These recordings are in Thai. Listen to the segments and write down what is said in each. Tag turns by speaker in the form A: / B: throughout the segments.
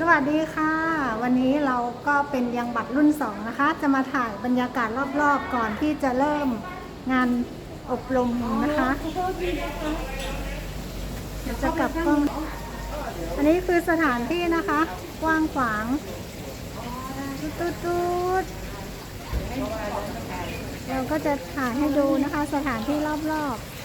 A: สวัสดีค่ะ วันนี้เราก็เป็นยังบัตรรุ่น 2 นะคะ จะมาถ่ายบรรยากาศรอบๆก่อนที่จะเริ่มงานอบรมนะคะเดี๋ยวจะกลับกล้องอันนี้คือสถานที่นะคะ กว้างขวางตุ๊ดๆๆเราก็จะถ่ายให้ดูนะคะ สถานที่รอบๆ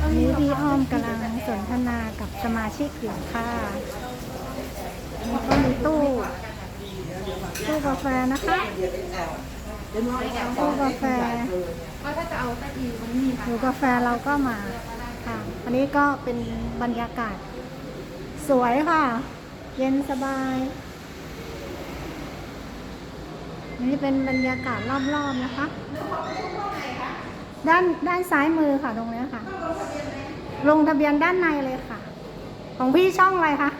A: อันนี้พี่อ้อมกำลังสนทนากับสมาชิกอยู่ค่ะนี่ก็มีตู้ ตู้กาแฟนะคะตู้กาแฟตู้กาแฟเราก็มาค่ะอันนี้ก็เป็นบรรยากาศ สวยค่ะ เย็นสบาย นี่เป็นบรรยากาศรอบๆนะคะด้านด้านซ้ายมือค่ะตรงเนี้ยค่ะ ลงทะเบียนด้านในเลยค่ะ ของพี่ช่องอะไรคะ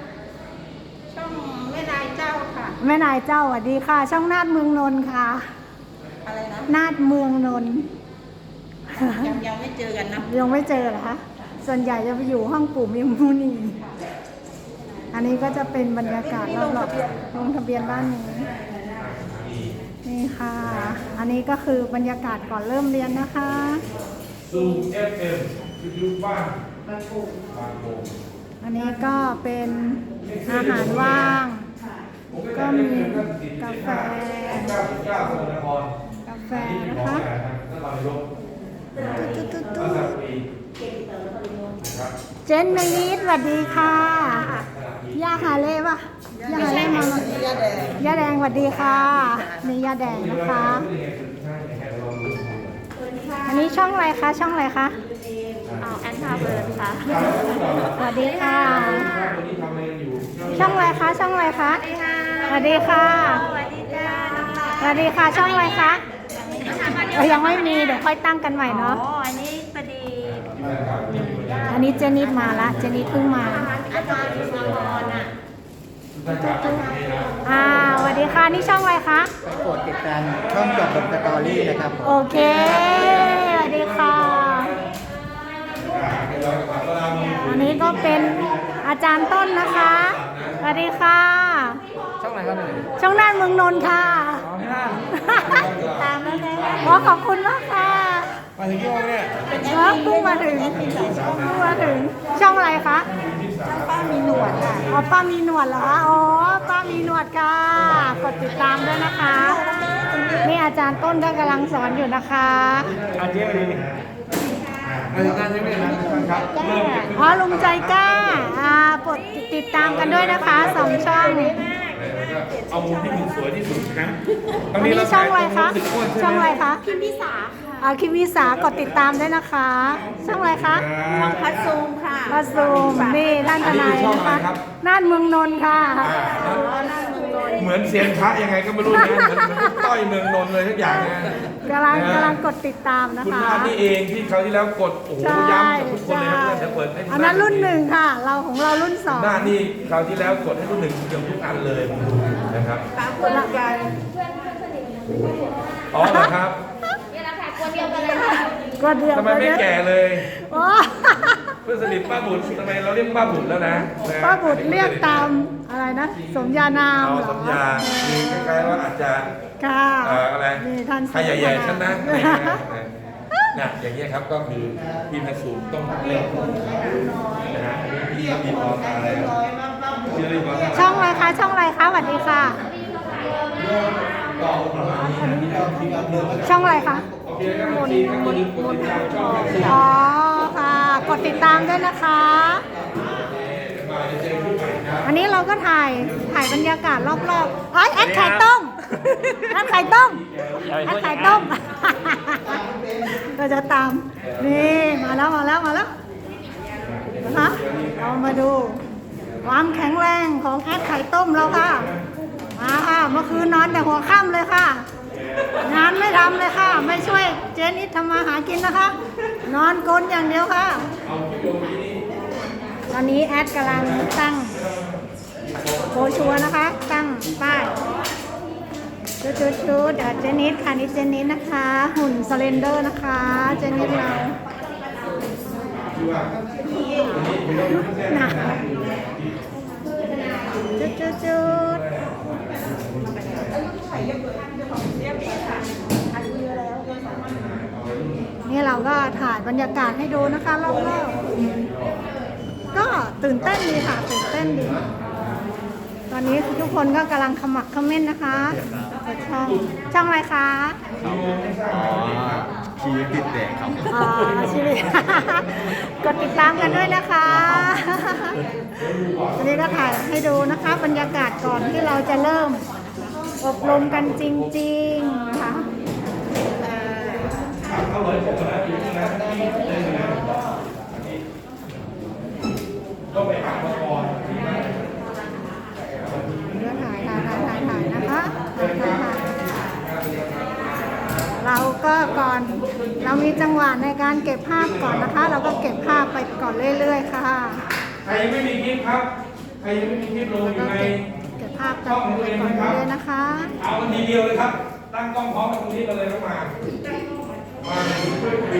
B: ช่องแม่นายเจ้าค่ะ
A: แม่นายเจ้าสวัสดีค่ะ ช่องนาดเมืองนนท์ค่ะ
B: อะไรนะ
A: นาดเมืองนนท์
B: ยังยังไม่เจอกันนะ
A: ยังไม่เจอเหรอคะส่วนใหญ่จะไปอยู่ห้องปู่มิมมูนี อันนี้ก็จะเป็นบรรยากาศรอบๆลงทะเบียนบ้านนี้ นี่ค่ะ อันนี้ก็คือบรรยากาศก่อนเริ่มเรียนนะคะ
C: ซูม FM วิทยุบ้านบางโป่ง
A: อันนี้ก็เป็นอาหารว่าง ก็มีกาแฟ
C: กลนคร
A: กาแฟนะคะ
C: ตุ๊
A: ดตุ๊ดตุ๊ด
C: มนตรีนะครับ
A: เจนนลิสสวัสดีค่ะย่าฮาเล่ปะย่าฮาเล่มา
B: ย่าแดง
A: ย่าแดงสวัสดีค่ะนี่ย่าแดงนะคะอันนี้ช่องอะไรคะช่องอะไรคะ
B: เอาแอนทาเบิร์นค่ะ
A: สวัสดีค่ะ
C: วันนี้ทำอะไรกันอยู่
A: ช่องอะไรคะช่องอะไรคะสวัสดีค่ะ
B: สวัสดีจ้าน้องลา
A: สวัสดีค่ะช่องอะไรคะเอ้ยยังไม่มีเดี๋ยวค่อยตั้งกันใหม่
B: อ๋อ
A: เนาะ
B: อันนี้พอดี
A: อั นนี้เจนิดมาละ เจนิดเพิ่งมา
B: อาจารย์สุพรอะ
C: ท่านครับนี่นะ
A: อ่าสวัสดีค่ะนี่ช่องอะไรคะ
D: ไปกดติดตามช่องจบลงสตอรี่นะครับผม
A: โอเคสวัสดีค่ะอันนี้ก็เป็นอาจารย์ต้นนะคะสวัสดีค่ะ
D: ช่องอะไรครับเนี่ย
A: ช่องน่านเมืองนนท์ค่ะ
D: อ๋อที่นั่น
A: ตามแล้วนะขอขอบคุณมากค่ะ
D: มาถึงกี่โมงเนี่ย
A: เออเพิ่งมาถึงเพิ่งมาถึง ช่องอะไรคะ
B: ป้ามีหนวดค่ะ
A: อ๋อป้ามีหนวดเหรอคะอ๋อป้ามีหนวดค่ะกดติดตามด้วยนะคะนี่อาจารย์ต้นก็กำลังสอนอยู่นะคะ
D: อาเจ๊ไปดิมาถึงงานใช่ไหมครับ
A: อ๋อลุงใจกล้าอ่า กดติดตามกันด้วยนะคะสองช่อง
C: เอามุมที่มุมสวยที่สุดนะ
A: อันนี้ช่องอะไรคะช่องอะไรคะ
B: พิมพิสา
A: อ่าคิมวิสากดติดตามด้วยนะคะ ช่องอะไรคะ
B: ช่องพัดซูมค่ะ
A: มาซูมนี่ท่านทนายนะคะน่านเมืองนนท์ค่ะ
C: เหมือนเซียนพระยังไงก็ไม่รู้นะเหมือนเหมือนต้อยเมืองนนท์เลยทุกอย่างนะ
A: กำลังกำลังกดติดตามนะ
C: คุณ
A: คะ
C: นาฏนี่เองที่คราวที่แล้วกดโอ้โห
A: ใช่
C: ย้ำกับทุกคนเลย
A: ใช่
C: นะเดี๋ยวเปิดให้คุณ
A: อันนั้นรุ่นหนึ่งค่ะ เราของเรารุ่นสอง
C: หน้านี่คราวที่แล้วกดให้รุ่นหนึ่งเกือบทุกอันเลยนะครับ
B: ตามคนละกัน
C: อ๋อเหรอครับ
A: ก็เดียว
C: ทำไมไม่แก่เลย
A: โอ้
C: เพื่อนสนิทป้าบุญทำไมเราเรียกป้าบุญแล้วนะนะ
A: ป้าบุตรเรียกตามอะไรนะ สมญานาม
C: เอา
A: เหรอ
C: สัญญาคือคล้ายๆว่าอาจจะ
A: ค่ะ
C: เอ่ออะไร
A: นี่ท่าน
C: ใครอย่าแย่ฉันนะอะไรอย่างเงี้ยนะนะอย่างเงี้ยครับก็คือพี่แพทย์สูงต้องเล่นนะฮะพี่ก็มีพอตาอะไรชื่อเรียกว่า
A: ช่องอะไรคะ ช่องอะไรคะสวัสดีค่ะ ช่องอะไรคะ
C: โอเคครับทีครับอย่าลืมกดติดตามช่องแพทย์สูง
A: อ๋อค่ะก ดติดตามด้วยนะคะ
C: มาจะเจอพี่ใหม่ครับ
A: อันนี้เราก็ถ่ายถ่ายบรรยากาศรอบๆเอ้ยแอดไข่ต้มแอดไข่ต้มแอดไข่ต้มก็จะตามนี่มาแล้วมาแล้วมาแล้วนะคะเรามาดู ความแข็งแรงของแอดไข่ต้มเราค่ะมาค่ะเมื่อคืนนอนแต่หัวค่ำเลยค่ะ งานไม่ทำเลยค่ะ ไม่ช่วยเจนิดทำมาหากินนะคะ นอนกลนอย่างเดียวค่ะ ตอนนี้แอดกำลังตั้งโบชัวนะคะ ตั้งป้ายชุดชุดชุดเดี๋ยวเจนิสค่ะนี่เจนิสนะคะ หุ่นสเลนเดอร์นะคะ เจนิสเราหนักจุดจุดจุด นี่เราก็ถ่ายบรรยากาศให้ดูนะคะรอบๆก็ตื่นเต้นดีค่ะ ตื่นเต้นดี ตอนนี้ทุกคนก็กำลังขมักเขม้นนะคะเปิดช่องช่องอะไรคะ
D: อ๋อชีวิตติดแดกครับ
A: อ่าชีวิตกดติดตามกันด้วยนะคะอันนี้ก็ถ่ายให้ดูนะคะ บรรยากาศก่อนที่เราจะเริ่ม อบรมกันจริงๆนะคะเดี๋ยวถ่ายถ่ายถ่ายถ่ายถ่ายนะคะถ่ายถ่ายถ่ายเราก็ก่อนเรามีจังหวะในการเก็บภาพก่อนนะคะ เราก็เก็บภาพไปก่อนเรื่อย ๆ ค่ะ
C: ใครยังไม่มีคลิปครับ ใครยังไม่มีคลิปลงอยู่ใน
A: แต่ภาพกันไปก่อนเลยนะคะ
C: เอาวันทีเดียวเลยครับ ตั้งกล้องพร้อมกันตรงนี้มาเลยน้องมามา